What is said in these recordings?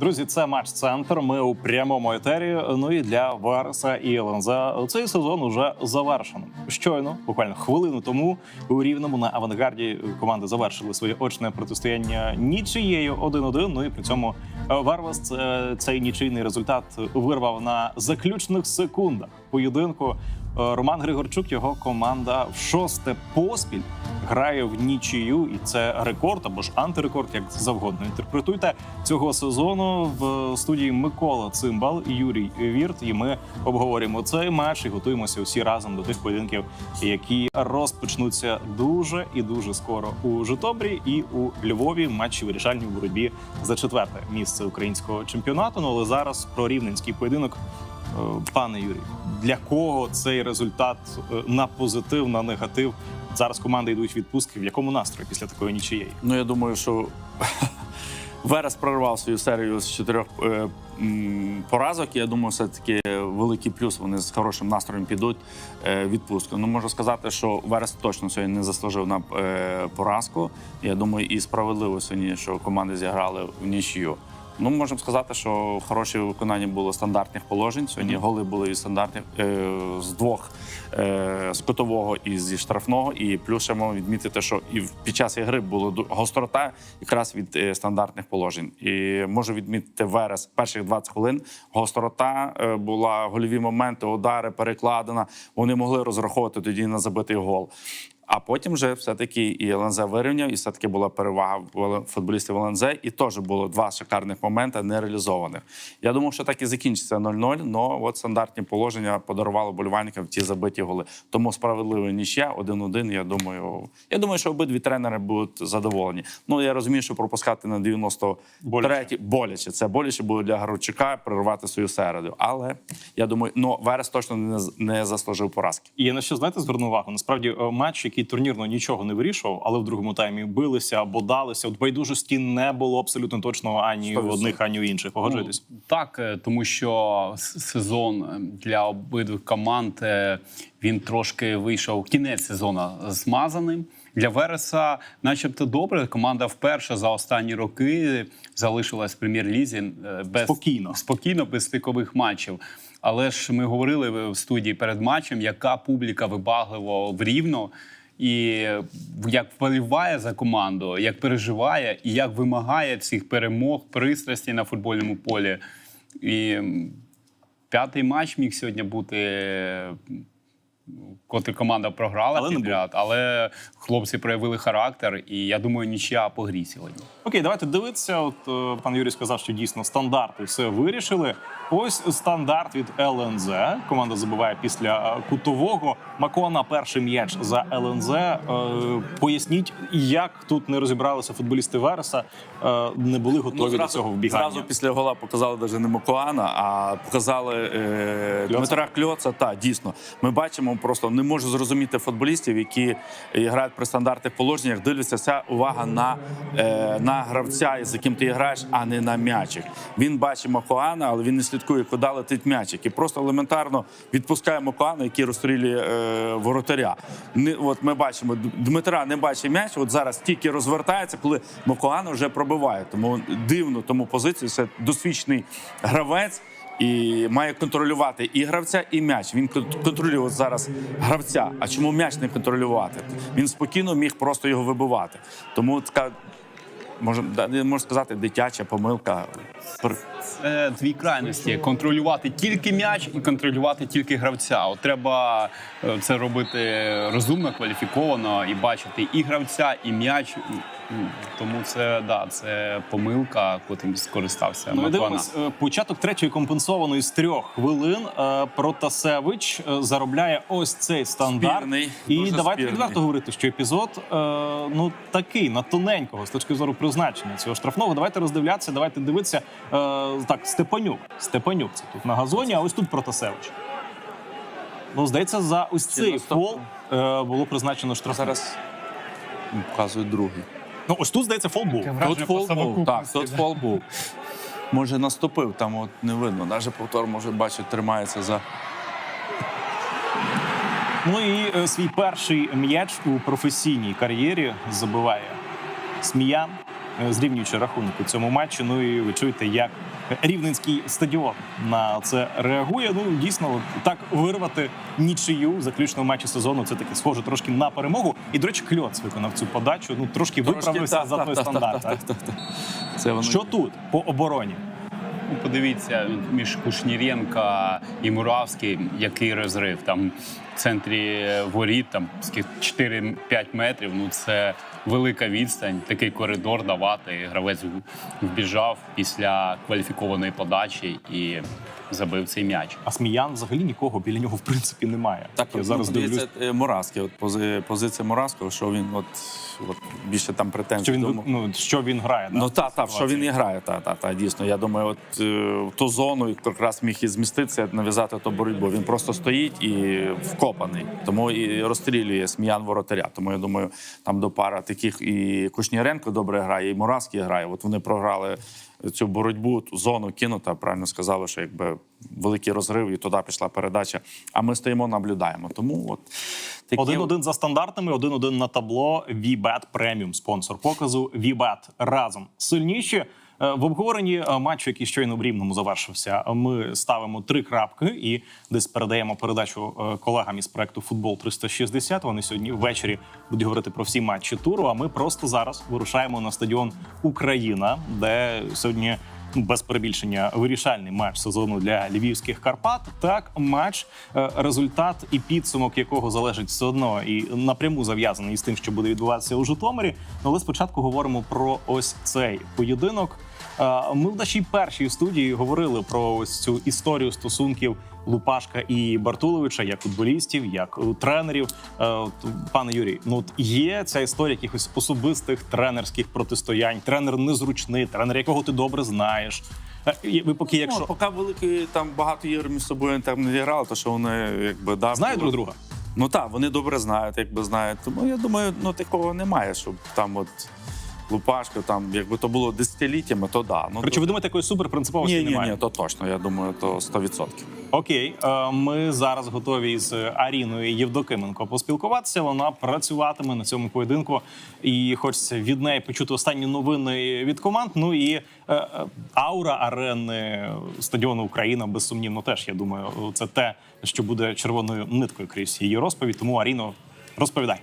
Друзі, це матч центр. Ми у прямому етері. Ну і для Варса і Ленза цей сезон уже завершено. Щойно, буквально хвилину тому, у рівному на авангарді команди завершили своє очне протистояння нічиєю 1-1. Ну і при цьому е, Варвас цей нічийний результат вирвав на заключних секундах поєдинку. Е, Роман Григорчук, його команда в шосте поспіль грає в нічию, і це рекорд або ж антирекорд, як завгодно. Інтерпретуйте цього сезону в студії Микола Цимбал і Юрій Вірт. І ми обговорюємо цей матч і готуємося усі разом до тих поєдинків, які розпочнуться дуже і дуже скоро у Житомирі і у Львові. Матчі вирішальні в боротьбі за четверте місце українського чемпіонату. Ну але зараз про рівненський поєдинок. Е, Пане Юрій, для кого цей результат е, на позитив, на негатив? Зараз команди йдуть відпустки. В якому настрої після такої нічиєї? Ну я думаю, що Верес прорвав свою серію з чотирьох е, поразок. Я думаю, все таки великий плюс. Вони з хорошим настроєм підуть відпустку. Ну можу сказати, що Верес точно сьогодні не заслужив на поразку. Я думаю, і справедливо сьогодні, що команди зіграли в нічию. Ну, можемо сказати, що хороше виконання було стандартних положень. Сьогодні голи були і стандартних е, з двох е, з кутового і зі штрафного. І плюс ще можемо відмітити, що і в- під час ігри була гострота якраз від е, стандартних положень. І можу відмітити Верес перших 20 хвилин. Гострота е, була гольові моменти, удари, перекладина. Вони могли розраховувати тоді на забитий гол. А потім вже все-таки і ЛНЗ вирівняв, і все-таки була перевага футболістів ЛНЗ, і теж було два шикарних моменти нереалізованих. Я думав, що так і закінчиться 0-0, але от стандартні положення подарували болівальникам ті забиті голи. Тому справедливо ніщо, 1-1, я думаю. Я думаю, що обидві тренери будуть задоволені. Ну я розумію, що пропускати на 93 Боляче. боляче. Це боляче буде для Гаручука перервати свою середу. Але я думаю, ну Верес точно не, не заслужив поразки. І я на що знаєте, зверну увагу. Насправді е, матч, який турнірно нічого не вирішував, але в другому таймі билися, бодалися. От байдужості не було абсолютно точного ані в одних, ані в інших. Погоджуєтесь? Ну, так, е, тому що сезон е, для обидвих команд е, він трошки вийшов кінець сезону змазаним. Для Вереса, начебто, добре. Команда вперше за останні роки залишилась в прем'єр-лізі без Спокійно. спокійно без стикових матчів. Але ж ми говорили в студії перед матчем, яка публіка вибагливо в рівно. І як вболіває за команду, як переживає і як вимагає цих перемог, пристрасті на футбольному полі. І п'ятий матч міг сьогодні бути, коли команда програла Але підряд, але хлопці проявили характер, і я думаю, нічия по грі сьогодні. Окей, давайте дивитися. От е, пан Юрій сказав, що дійсно стандарти все вирішили. Ось стандарт від ЛНЗ. Команда забиває після е, кутового. Макона перший м'яч за ЛНЗ. Е, поясніть, як тут не розібралися футболісти Вереса, е, не були готові до цього вбігання. Ну, Зразу після гола показали навіть не Макуана, а показали е, Дмитра Кльоца. Та дійсно, ми бачимо, просто не можу зрозуміти футболістів, які е, грають при стандартних положеннях. Дивляться вся увага на, е, на гравця, з яким ти граєш, а не на м'ячик. Він бачить Макуана, але він не слідкує, куди летить м'ячик. І просто елементарно відпускає Макуана, який розстрілює е, воротаря. Не, от ми бачимо, Дмитра не бачить м'яч. От зараз тільки розвертається, коли Макуана вже пробиває. Тому дивно тому позицію. Це досвідчений гравець. І має контролювати і гравця, і м'яч. Він кон- контролює зараз гравця. А чому м'яч не контролювати? Він спокійно міг просто його вибивати. Тому така можна можна сказати, дитяча помилка. Це дві крайності: контролювати тільки м'яч і контролювати тільки гравця. От треба е, це робити розумно, кваліфіковано і бачити і гравця, і м'яч. Тому це да, це помилка, котрим скористався Ну, ми дивимось, е, початок третьої компенсованої з трьох хвилин. Е, Протасевич е, заробляє ось цей стандарт. Спірний, І дуже давайте спірний. відверто говорити, що епізод ну такий на тоненького з точки зору призначення цього штрафного. Давайте роздивлятися, давайте дивитися. Так, Степанюк. Степанюк це тут на газоні, а ось тут Протасевич. Ну, здається, за ось цей фол було призначено штраф. Зараз показує другий. Ну, ось тут, здається, фол був. Враження Тут фол по був. Так, совокупності, тут да. фол був. Може, наступив, там от не видно. Навіть повтор, може, бачить, тримається за. Ну і е, свій перший м'яч у професійній кар'єрі забиває Сміян. е, зрівнюючи рахунок у цьому матчі. Ну і ви чуєте, як рівненський стадіон на це реагує. Ну дійсно, так вирвати нічию в заключному матчі сезону. Це таке схоже трошки на перемогу. І до речі, кльоц виконав цю подачу. Ну трошки виправився так, за той так, стандарт. так? так, так, так. Це воно Що тут по обороні? Ну, Подивіться між Кушніренка і Муравським, який розрив там в центрі воріт, там скільки, 4-5 метрів. Ну це велика відстань. Такий коридор давати. Гравець вбіжав після кваліфікованої подачі і забив цей м'яч. А Сміян взагалі нікого біля нього в принципі немає. Так, я зараз ну, дивлюсь. дивіться, е, от пози, позиція Муравського, що він от, от більше там претензій. Що він тому- ну що він грає? да, Ну так, так, що він і грає, та, та, та, дійсно. Я думаю, от е, в ту зону якраз міг і зміститися, нав'язати ту боротьбу. Він просто стоїть і вкопаний, тому і розстрілює сміян воротаря. Тому я думаю, там до пара таких і Кушніренко добре грає, і Муравський грає. От вони програли цю боротьбу, зону кинута. Правильно сказали, що якби великий розрив, і туди пішла передача. А ми стоїмо, наблюдаємо. Тому от такі Один-один за стандартами, один-один на табло. VBET Premium, спонсор показу. VBET разом сильніші. Е, В обговоренні е, матчу, який щойно в Рівному завершився, ми ставимо три крапки і десь передаємо передачу е, колегам із проекту Футбол 360. Вони сьогодні ввечері будуть говорити про всі матчі туру. А ми просто зараз вирушаємо на стадіон Україна, де сьогодні ну, без перебільшення вирішальний матч сезону для львівських Карпат. Так, матч, результат і підсумок якого залежить все одно і напряму зав'язаний з тим, що буде відбуватися у Житомирі. Але спочатку говоримо про ось цей поєдинок. Е, Ми в нашій першій студії говорили про ось цю історію стосунків Лупашка і Бартуловича, як футболістів, як е, тренерів. Е, Пане Юрій, ну от є ця історія якихось особистих тренерських протистоянь. Тренер незручний, тренер, якого ти добре знаєш. Ви поки, якщо Ну, поки великі там багато ігор між собою там не грали, то що вони якби да, знають друг друга. Ну так, вони добре знають, якби знають. Тому я думаю, ну такого немає, щоб там от Лупашко, там, якби то було десятиліттями, то да. Ну, Коротше, то... ви думаєте, такої суперпринциповості ні, ні, немає? ні, то точно. Я думаю, то 100%. Окей, е, ми зараз готові з Аріною Євдокименко поспілкуватися. Вона працюватиме на цьому поєдинку, і хочеться від неї почути останні новини від команд. Ну і е, е, аура арени стадіону Україна безсумнівно теж. Я думаю, це те, що буде червоною ниткою крізь її розповідь. Тому Аріно, розповідай.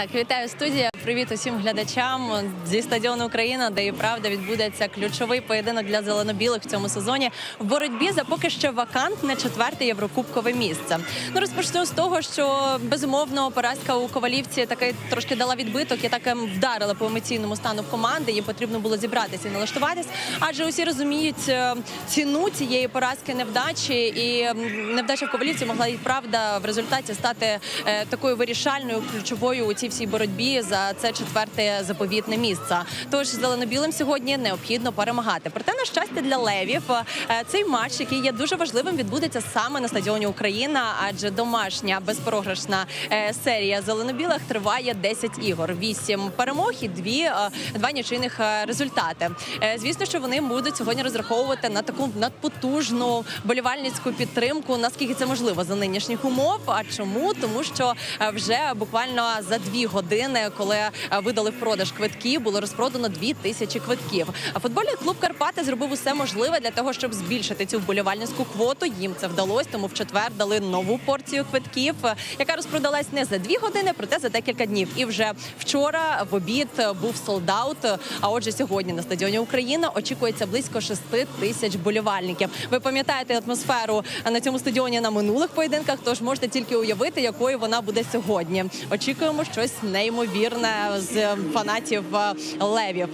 Так, вітаю студія. Привіт усім глядачам зі стадіону Україна, де і правда відбудеться ключовий поєдинок для зелено-білих в цьому сезоні в боротьбі за поки що вакантне четверте єврокубкове місце. Ну розпочну з того, що безумовно поразка у ковалівці таки трошки дала відбиток і так ем, вдарила по емоційному стану команди. Їм потрібно було зібратися і налаштуватись, адже усі розуміють е, ціну цієї поразки невдачі, і невдача в ковалівці могла і правда в результаті стати е, такою вирішальною ключовою у цій всій боротьбі за це четверте заповітне місце. Тож зелено-білим сьогодні необхідно перемагати. Проте на щастя для левів е, цей матч, який є дуже важливим, відбудеться саме на стадіоні Україна, адже домашня безпрограшна е, серія зелено-білих триває 10 ігор, 8 перемог і дві е, два нічийних е, результати. Е, Звісно, що вони будуть сьогодні розраховувати на таку надпотужну болівальницьку підтримку, наскільки це можливо за нинішніх умов. А чому? Тому що е, вже буквально за дві години, коли е, видали в продаж квитки, було розпродано дві тисячі квитків. А футбольний клуб Карпати зробив усе можливе для того, щоб збільшити цю вболівальницьку квоту. Їм це вдалося, тому в четвер дали нову порцію квитків, е, яка розпродалась не за дві години, проте за декілька днів. І вже вчора в обід був солдаут. А отже, сьогодні на стадіоні Україна очікується близько 6 тисяч болівальників. Ви пам'ятаєте атмосферу на цьому стадіоні на минулих поєдинках? Тож можете тільки уявити, якою вона буде сьогодні. Очікуємо щось неймовірне з фанатів е, левів.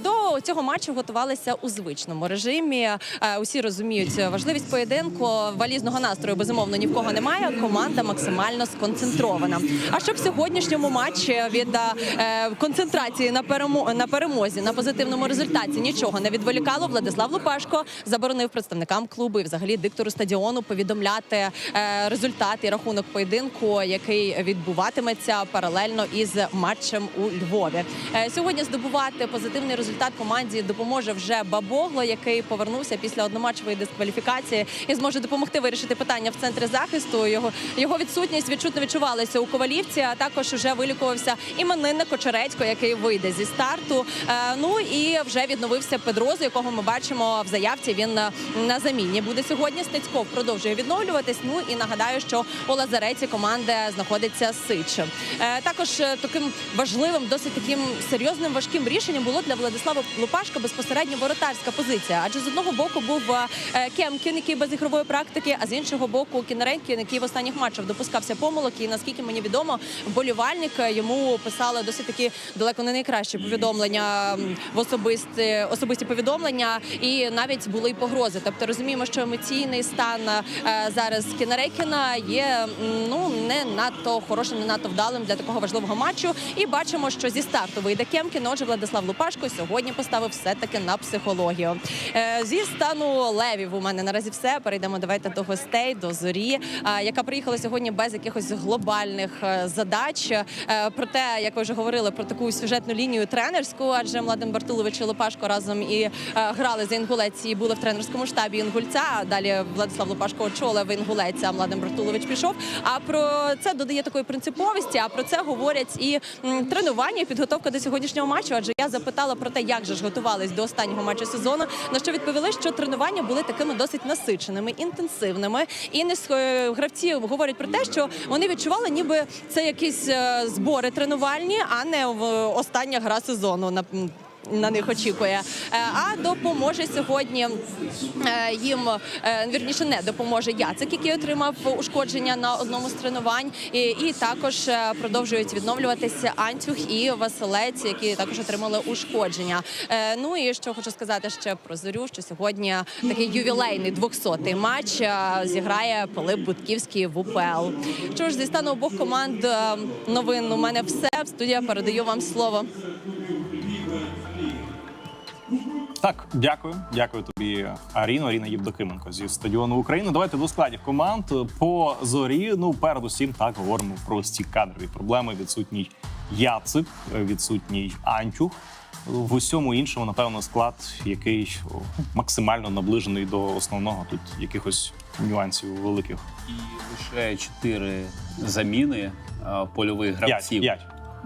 До цього матчу готувалися у звичному режимі. Е, Усі розуміють важливість поєдинку. Валізного настрою безумовно ні в кого немає. Команда максимально сконцентрована. А щоб в сьогоднішньому матчі від е, концентрації на перемо- на перемозі на позитивному результаті нічого не відволікало. Владислав Лупашко заборонив представникам клубу і взагалі диктору стадіону повідомляти е, результат і рахунок поєдинку, який відбуватиметься паралельно із матчем у Львові. Е, Сьогодні здобувати позитивний результат команді допоможе вже Бабогло, який повернувся після одноматчевої дискваліфікації і зможе допомогти вирішити питання в центрі захисту. Його його відсутність відчутно відчувалася у Ковалівці. А також вже вилікувався іменинник Кочерецько, який вийде зі старту. Е, Ну і вже відновився Педрозу, якого ми бачимо в заявці. Він е, на заміні буде сьогодні. Стецьков продовжує відновлюватись. Ну і нагадаю, що у лазареті команди знаходиться Сич. Також е, таким важливим, досить таким серйозним важким рішенням було для Владислава Лупашка безпосередньо воротарська позиція. Адже з одного боку був е, Кемкін, який без ігрової практики, а з іншого боку Кінеренкін, який в останніх матчах допускався помилок. І наскільки мені відомо, вболівальник е, йому писали досить такі далеко не найкращі повідомлення в особисті особисті повідомлення, і навіть були й погрози. Тобто розуміємо, що емоційний стан зараз Кінерекіна є ну не надто хорошим, не надто вдалим для такого важливого матчу. І бачимо, що зі старту вийде Кемкін. Отже, Владислав Лупашко сьогодні поставив все таки на психологію. Е, Зі стану левів у мене наразі все. Перейдемо давайте до гостей, до зорі, е, яка приїхала сьогодні без якихось глобальних е, задач. Проте, як ви вже говорили, про таку сюжетну лінію тренерську, адже Младен Бартулович і Лопашко разом і грали за інгулець і були в тренерському штабі інгульця. Далі Владислав Лопашко очолив інгулець, а Младен Бартулович пішов. А про це додає такої принциповості. А про це говорять і тренування, і підготовка до сьогоднішнього матчу. Адже я запитала про те, як же ж готувались до останнього матчу сезону. На що відповіли, що тренування були такими досить насиченими, інтенсивними. І не гравці говорять про те, що вони відчували, ніби це якісь е, збори тренувальні, а не остання гра сезону. На- них очікує, Е, а допоможе сьогодні е, їм е, вірніше не допоможе Яцик, який отримав ушкодження на одному з тренувань, і, і також продовжують відновлюватися Антюх і Василець, які також отримали ушкодження. Ну і що хочу сказати ще про зорю, що сьогодні такий ювілейний 200-й матч зіграє Пилип Будківський в УПЛ. Що ж зі стану обох команд новин у мене все. Студія передаю вам слово. Так, дякую. Дякую тобі, Аріно, Аріна Євдокименко зі стадіону України. Давайте до складів команд по зорі. Ну, передусім, так говоримо про ці кадрові проблеми. Відсутній Яцик, відсутній Антюх. В усьому іншому, напевно, склад, який максимально наближений до основного. Тут якихось нюансів великих. І лише чотири заміни польових гравців. п'ять.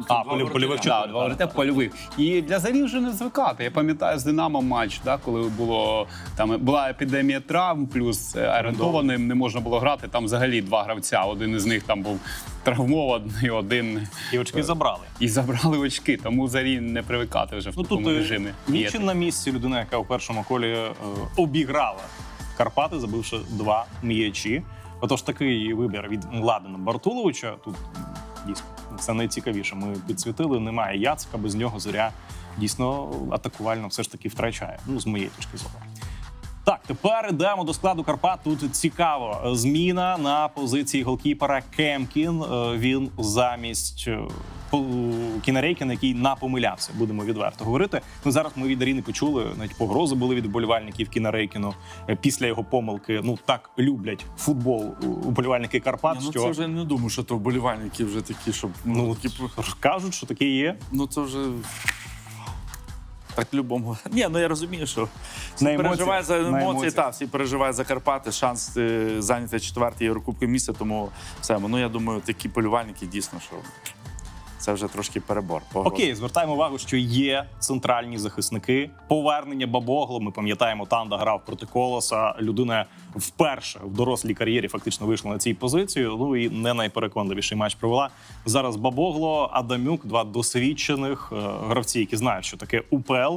А, полів, польових Да, чотири. два воротаря польових. І для зарі вже не звикати. Я пам'ятаю з Динамо матч, да, коли було там була епідемія травм, плюс е, орієнтованим не можна було грати. Там взагалі два гравця. Один із них там був травмований, один І очки забрали. і забрали очки. Тому зарі не привикати вже в Ну такому тут е, режимі. Нічин діяти. на місці людина, яка у першому колі е, обіграла Карпати, забивши два м'ячі. Отож, такий вибір від Младена Бартуловича. Тут дійсно це найцікавіше. Ми підсвітили. Немає Яцика, без нього зоря дійсно атакувально все ж таки втрачає. Ну, з моєї точки зору. Так, тепер йдемо до складу Карпат. Тут цікаво. Зміна на позиції голкіпера Кемкін. Е, Він замість е, Кінарейкіна, який напомилявся. Будемо відверто говорити. Ну зараз ми від Аріни почули. Навіть погрози були від вболівальників Кінарейкіну е, після його помилки. Ну так люблять футбол у- вболівальники Карпат. ну, що це вже не думаю, що то вболівальники вже такі, щоб ну, ну такі, кажуть, що таке є. ну це вже. Так любому. Ні, ну я розумію, що всі На переживають за на емоції, та, всі переживають за Карпати, шанс е, зайняти четверте Єврокубки місце, тому все. Ну я думаю, такі полювальники дійсно, що це вже трошки перебор. Окей, звертаємо увагу, що є центральні захисники. Повернення Бабогло. Ми пам'ятаємо, Танда грав проти колоса. Людина вперше в дорослій кар'єрі фактично вийшла на цій позиції. Ну і не найпереконливіший матч провела. Зараз Бабогло, Адамюк, два досвідчених е, гравці, які знають, що таке УПЛ.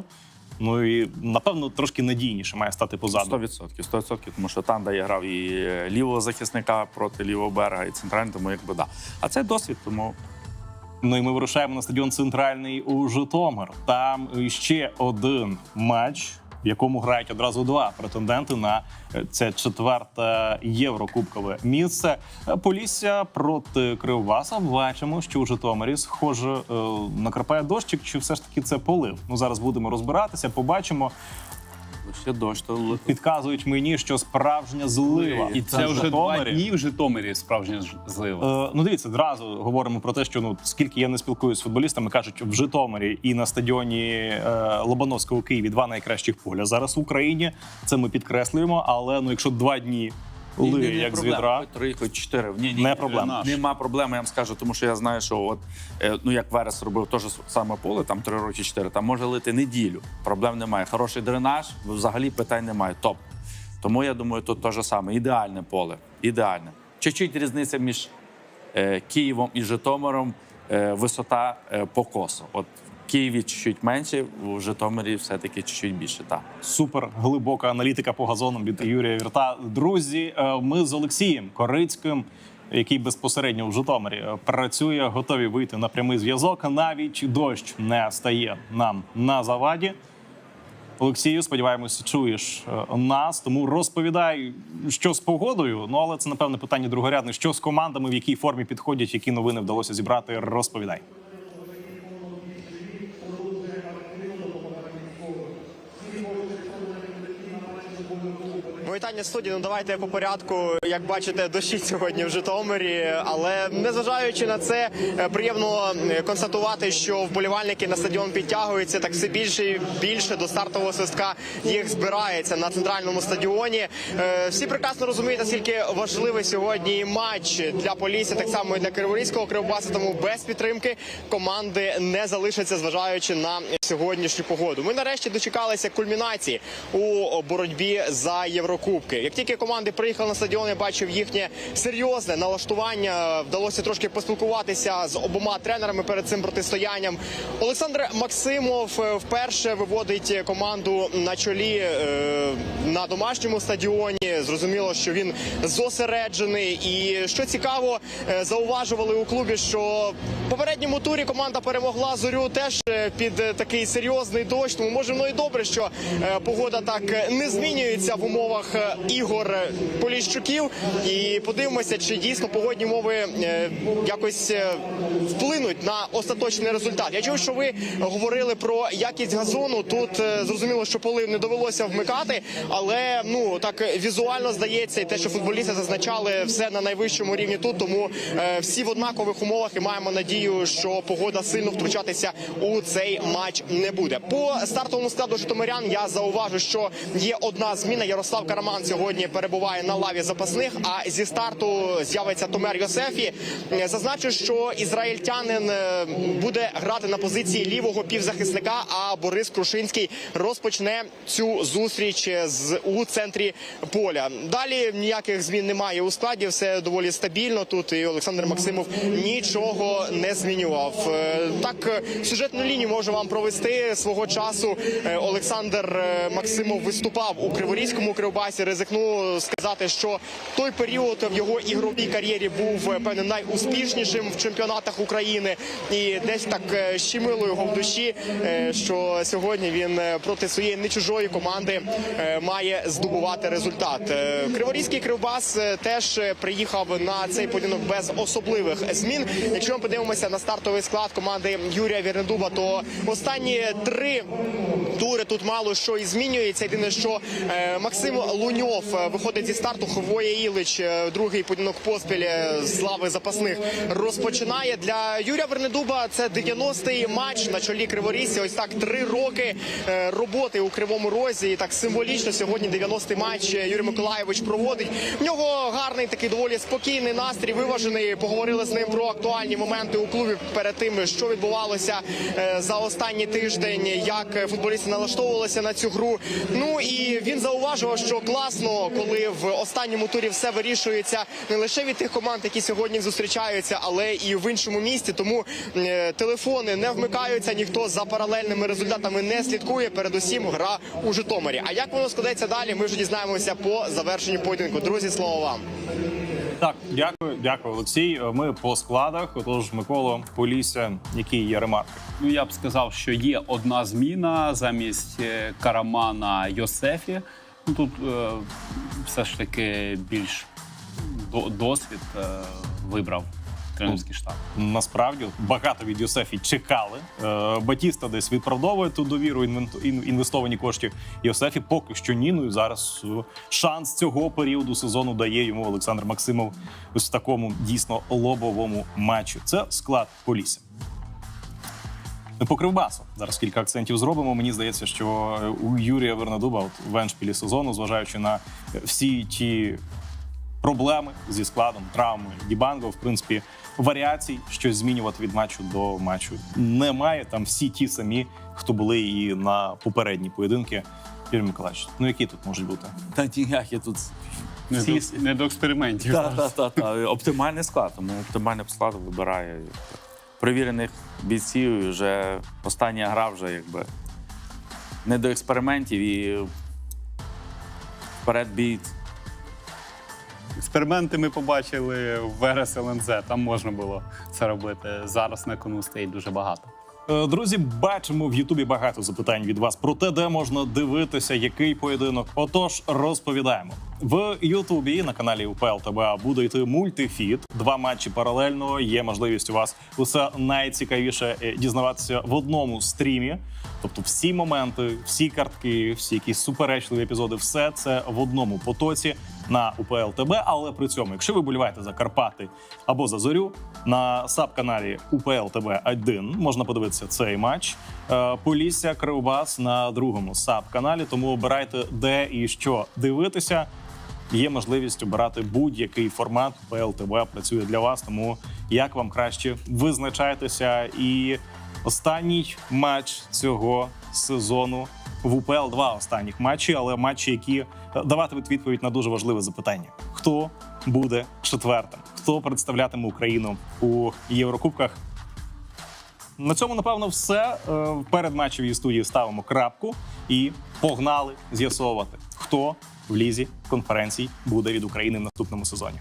Ну і напевно трошки надійніше має стати позаду. 100%, 100%, тому що Танда я грав і е, лівого захисника проти лівого берега, і центральний, тому якби да. А це досвід, тому Ну і ми вирушаємо на стадіон центральний у Житомир. Там ще один матч, в якому грають одразу два претенденти на е, це четверте єврокубкове місце. Е, Полісся проти Кривбаса. Бачимо, що у Житомирі схоже е, накрапає дощик, чи все ж таки це полив. Ну зараз будемо розбиратися. Побачимо. Ще дощ, то Підказують мені, що справжня злива. І це, це вже два Житомирі. дні в Житомирі справжня ж- злива. Е, ну дивіться, одразу говоримо про те, що ну скільки я не спілкуюся з футболістами, кажуть, в Житомирі і на стадіоні е, Лобановського у Києві два найкращих поля зараз в Україні. Це ми підкреслюємо. Але ну, якщо два дні Ні, ні, як з проблема. відра, Хоч три, хоч чотири. Ні, ні, Не проблема. Нема проблеми, я вам скажу, тому що я знаю, що от е, ну як Верес робив теж саме поле, там три роки, чотири, там може лити неділю. Проблем немає. Хороший дренаж, взагалі питань немає. Топ. Тому я думаю, тут те ж саме. Ідеальне поле. Ідеальне. Чуть-чуть різниця між е, Києвом і Житомиром, е, висота е, по косу. От Києві чуть-чуть менше, в Житомирі все-таки чуть-чуть більше. Так. супер глибока аналітика по газонам від Юрія Вірта. Друзі, е, ми з Олексієм Корицьким, який безпосередньо в Житомирі е, працює, готові вийти на прямий зв'язок. Навіть дощ не стає нам на заваді. Олексію, сподіваємося, чуєш е, нас. Тому розповідай, що з погодою. Ну але це напевне питання другорядне. Що з командами, в якій формі підходять, які новини вдалося зібрати. Розповідай. Вітання студії. Ну давайте по порядку. Як бачите, дощить сьогодні в Житомирі. Але незважаючи на це, е, приємно е, констатувати, що вболівальники на стадіон підтягуються так все більше і більше до стартового свистка їх збирається на центральному стадіоні. Е, Всі прекрасно розуміють, наскільки важливий сьогодні матч для Полісся, так само і для Криворізького Кривбаса. Тому без підтримки команди не залишаться, зважаючи на сьогоднішню погоду. Ми нарешті дочекалися кульмінації у боротьбі за Єврокубки. Як тільки команди приїхали на стадіон, я бачив їхнє серйозне налаштування. Вдалося трошки поспілкуватися з обома тренерами перед цим протистоянням. Олександр Максимов е, вперше виводить команду на чолі е, на домашньому стадіоні. Зрозуміло, що він зосереджений. І що цікаво, е, зауважували у клубі, що в попередньому турі команда перемогла зорю теж під такий серйозний дощ. Тому може воно і добре, що погода так не змінюється в умовах ігор е, Поліщуків. І подивимося, чи дійсно погодні умови е, якось е, вплинуть на остаточний результат. Я чув, що ви говорили про якість газону. Тут зрозуміло, що полив не довелося вмикати, але ну так візуально здається, і те, що футболісти зазначали все на найвищому рівні тут. Тому всі в однакових умовах і маємо надію, що погода сильно втручатися у цей матч не буде. По стартовому складу Житомирян я зауважу, що є одна зміна. Ярослав Караман сьогодні перебуває на лаві запасних. А зі старту з'явиться Томер Йосефі. Зазначу, що ізраїльтянин е, буде грати на позиції лівого півзахисника. А Борис Крушинський розпочне цю зустріч з у центрі поля. Далі ніяких змін немає у складі. Все доволі стабільно. Тут і Олександр Максимов нічого не змінював. Е, Так е, сюжетну лінію можу вам провести свого часу. Олександр Максимов виступав у Криворізькому кривбасі. Ризикну сказати, що той період в його ігровій кар'єрі був е, певне найуспішнішим в чемпіонатах України, і десь так е, щемило його в душі, е, що сьогодні він проти своєї не чужої команди має здобувати результат. Криворізький кривбас теж приїхав на цей поєдинок без особливих змін. Якщо ми подивимося на стартовий склад команди Юрія Вірнедуба, то останні три тури тут мало що і змінюється. Єдине, що Максим Луньов е, виходить зі старту. Хвоя Ілич, е, другий поєдинок поспіль е, з лави запасних розпочинає. Для Юрія Вернедуба це 90-й матч на чолі Криворізці. Ось так три роки е, роботи у Кривому Розі. І так символічно сьогодні 90-й матч е, Юрій Миколаєвич проводить. В нього гарний такий доволі спокійний настрій, виважений. Поговорили з ним про актуальні моменти у клубі перед тим, що відбувалося е, за останній тиждень, як е, футболісти налаштовувалися на цю гру. Ну і він зауважував, що класно, коли в останньому турі все вирішується не лише від тих команд, які сьогодні зустрічаються, але і в іншому місті. Тому е, телефони не вмикаються, ніхто за паралельними результатами не слідкує. Передусім, гра у Житомирі. А як воно складеться далі? Ми вже дізнаємося по завершенню поєдинку. Друзі, слово вам. Так, дякую, дякую, Олексій. Ми по складах. Отож, Микола Полісся, які є ремарки. Ну я б сказав, що є одна зміна замість е, Карамана Йосефі. Ну тут е, все ж таки більш до- досвід е, вибрав тренерський штаб. Насправді багато від Йосефі чекали. Е, Батіста десь відправдовує ту довіру інвент- ін- інвестовані кошти. Йосефі поки що ні. Ну і зараз е, шанс цього періоду сезону дає йому Олександр Максимов ось в такому дійсно лобовому матчі. Це склад Полісся. По Кривбасу зараз кілька акцентів зробимо. Мені здається, що у Юрія Вернедуба от в еншпілі сезону, зважаючи на всі ті проблеми зі складом, травми Дібанго, в принципі, варіацій, щось змінювати від матчу до матчу немає. Там всі ті самі, хто були і на попередні поєдинки. Юрій Миколаївич, ну які тут можуть бути? Та ніякі тут Не, всі до, не до експериментів. та, та, та, та. оптимальний склад. Тому оптимальний склад вибирає перевірених бійців. І вже остання гра вже якби не до експериментів і вперед бій. Експерименти ми побачили в ВРС ЛНЗ. Там можна було це робити. Зараз на кону стоїть дуже багато. Е, Друзі, бачимо в Ютубі багато запитань від вас про те, де можна дивитися, який поєдинок. Отож, розповідаємо в Ютубі на каналі УПЛ буде йти мультифіт. Два матчі паралельно. Є можливість у вас усе найцікавіше е, дізнаватися в одному стрімі. Тобто, всі моменти, всі картки, всі якісь суперечливі епізоди, все це в одному потоці на УПЛ ТБ. Але при цьому, якщо ви боліваєте за Карпати або за зорю, на саб-каналі УПЛ ТБ 1 можна подивитися цей матч. Е, Полісся Кривбас на другому саб-каналі. Тому обирайте, де і що дивитися. Є можливість обирати будь-який формат. УПЛ працює для вас. Тому як вам краще визначайтеся. І останній матч цього сезону в УПЛ два останніх матчі, але матчі, які даватимуть відповідь на дуже важливе запитання: хто буде четвертим, хто представлятиме Україну у Єврокубках. На цьому, напевно, все. Е, В передматчевій студії ставимо крапку і погнали з'ясовувати, хто в лізі конференцій буде від України в наступному сезоні.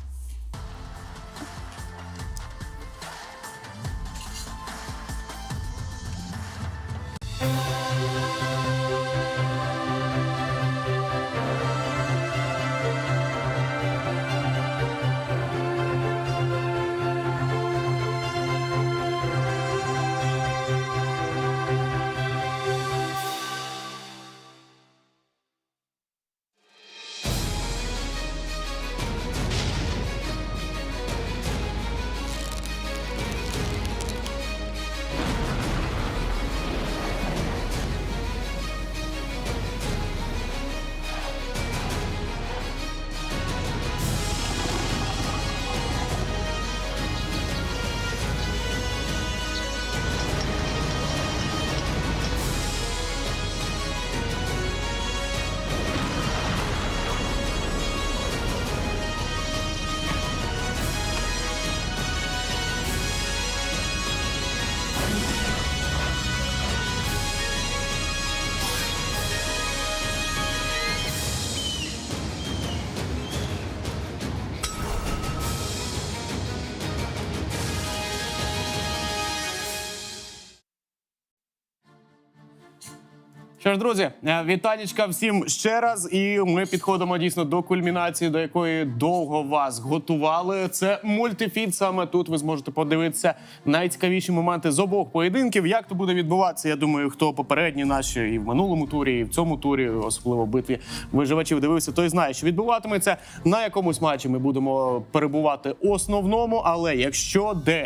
Що ж, друзі, е, вітанечка всім ще раз. І ми підходимо дійсно до кульмінації, до якої довго вас готували. Це мультифіт. Саме тут ви зможете подивитися найцікавіші моменти з обох поєдинків. Як то буде відбуватися? Я думаю, хто попередні наші і в минулому турі, і в цьому турі, особливо в битві виживачів, дивився, той знає, що відбуватиметься на якомусь матчі. Ми будемо перебувати основному. Але якщо десь